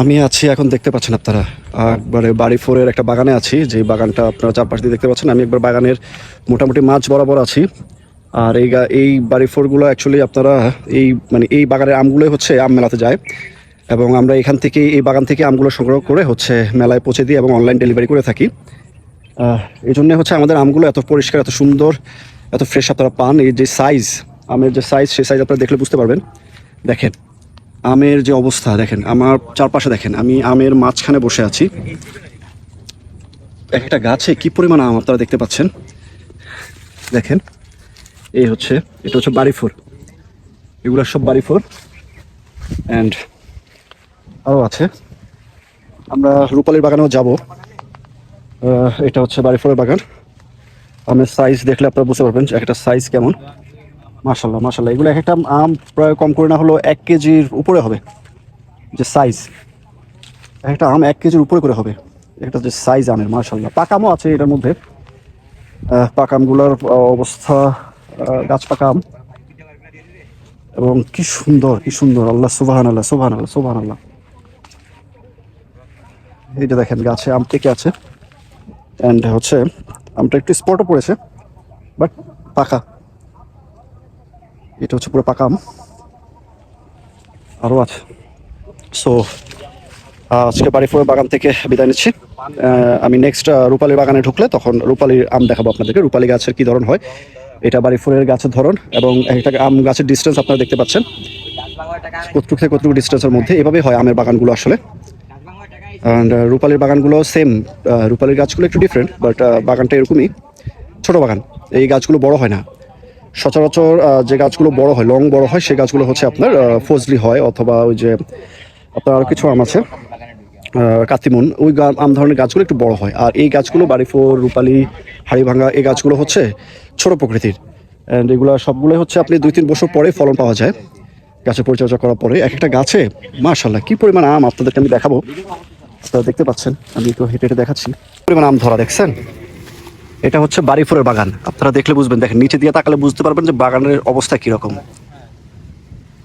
আমি আছি, এখন দেখতে পাচ্ছেন আপনারা। একবারে বাড়ি ফোরের একটা বাগানে আছি, যে বাগানটা আপনারা চারপাশ দিয়ে দেখতে পাচ্ছেন। আমি একবার বাগানের মোটামুটি মাছ বরাবর আছি। আর এই এই বাড়ি ফোরগুলো অ্যাকচুয়ালি আপনারা এই মানে এই বাগানের আমগুলোই হচ্ছে আম মেলাতে যায়। এবং আমরা এখান থেকে, এই বাগান থেকে আমগুলো সংগ্রহ করে হচ্ছে মেলায় পৌঁছে দিই এবং অনলাইন ডেলিভারি করে থাকি। এই জন্য হচ্ছে আমাদের আমগুলো এত পরিষ্কার, এত সুন্দর, এত ফ্রেশ আপনারা পান। এই যে সাইজ আমের যে সাইজ সেই সাইজ আপনারা দেখলে বুঝতে পারবেন। দেখেন আমের যে অবস্থা, দেখেন, আমার চারপাশে দেখেন, আমি আমের মাঝখানে বসে আছি। একটা গাছে কি পরিমাণ আম আপনারা দেখতে পাচ্ছেন? দেখেন, এই হচ্ছে, এটা হচ্ছে বাড়ি ফোর এগুলো সব বাড়ি ফোর অ্যান্ড আরও আছে। আমরা রূপালীর বাগানেও যাব। এটা হচ্ছে বাড়ি ফোরের বাগান। আমের সাইজ দেখলে আপনারা বুঝতে পারবেন একটা সাইজ কেমন। মাশাল্লাহ মাশাল্লাহ এগুলো এক একটা আম প্রায় কম করে না হলো এক কেজির উপরে হবে। যে সাইজ একটা আম এক কেজির উপরে করে হবে। একটা যে সাইজ আমের মাশাল্লাহ পাকামও আছে এটার মধ্যে। পাকামগুলোর অবস্থা গাছ পাকা আম এবং কি সুন্দর কি সুন্দর। আল্লাহ সুবাহান আল্লাহ সুবাহান আল্লাহ সুবাহান আল্লাহ এই যে দেখেন, গাছে আম পেকে আছে। অ্যান্ড হচ্ছে, আমটা একটু স্পটও পড়েছে বাট পাকা। এটা হচ্ছে পুরো পাকা আম। আরও আছে। সো আজকে বাড়ি ফোর বাগান থেকে বিদায় নিচ্ছি। আমি নেক্সট রূপালীর বাগানে ঢুকলে তখন রূপালীর আম দেখাবো আপনাদেরকে। রূপালী গাছের কি ধরন হয়, এটা বাড়ি ফোরের গাছের ধরন এবং একটা আম গাছের ডিস্টেন্স আপনারা দেখতে পাচ্ছেন। কতটুকু থেকে কতটুকু ডিস্টেন্সের মধ্যে এভাবেই হয় আমের বাগানগুলো আসলে। অ্যান্ড রূপালীর বাগানগুলো সেম রূপালীর গাছগুলো একটু ডিফারেন্ট বাট বাগানটা এরকমই। ছোটো বাগান, এই গাছগুলো বড় হয় না। সচরাচর যে গাছগুলো বড় হয় লং বড় হয় সেই গাছগুলো হচ্ছে আপনার ফজলি হয় অথবা ওই যে আপনার আরও কিছু আম আছে কাতিমুন ওই আম ধরনের গাছগুলো একটু বড় হয়। আর এই গাছগুলো বাড়িফোর, রূপালী, হাড়িভাঙ্গা, এই গাছগুলো হচ্ছে ছোট প্রকৃতির। অ্যান্ড এগুলো সবগুলোই হচ্ছে আপনি দুই, তিন বছর পরে ফলন পাওয়া যায়। গাছের পরিচর্যা করার পরে এক একটা গাছে মাশাল্লাহ কি পরিমাণ আম আপনাদেরকে আমি দেখাবো। আপনারা দেখতে পাচ্ছেন, আমি একটু হেঁটে হেঁটে দেখাচ্ছি। পরিমাণ আম ধরা, দেখছেন? এটা হচ্ছে বাড়িফোরের বাগান। আপনারা দেখলে বুঝবেন। দেখেন, নিচে দিয়ে তাকালে বুঝতে পারবেন যে বাগানের অবস্থা কীরকম।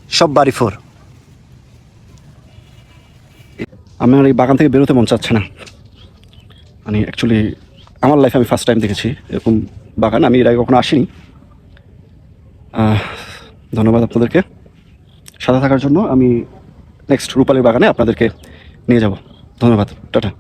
সব বাড়িফোর। আমার এই বাগান থেকে বেরোতে মন চাচ্ছে না। মানে অ্যাকচুয়ালি আমার লাইফে আমি ফার্স্ট টাইম দেখেছি এরকম বাগান। আমি এর আগে কখনো আসিনি। ধন্যবাদ আপনাদেরকে। সাথে থাকার জন্য আমি নেক্সট রূপালীর বাগানে আপনাদেরকে নিয়ে যাব। ধন্যবাদ। টাটা।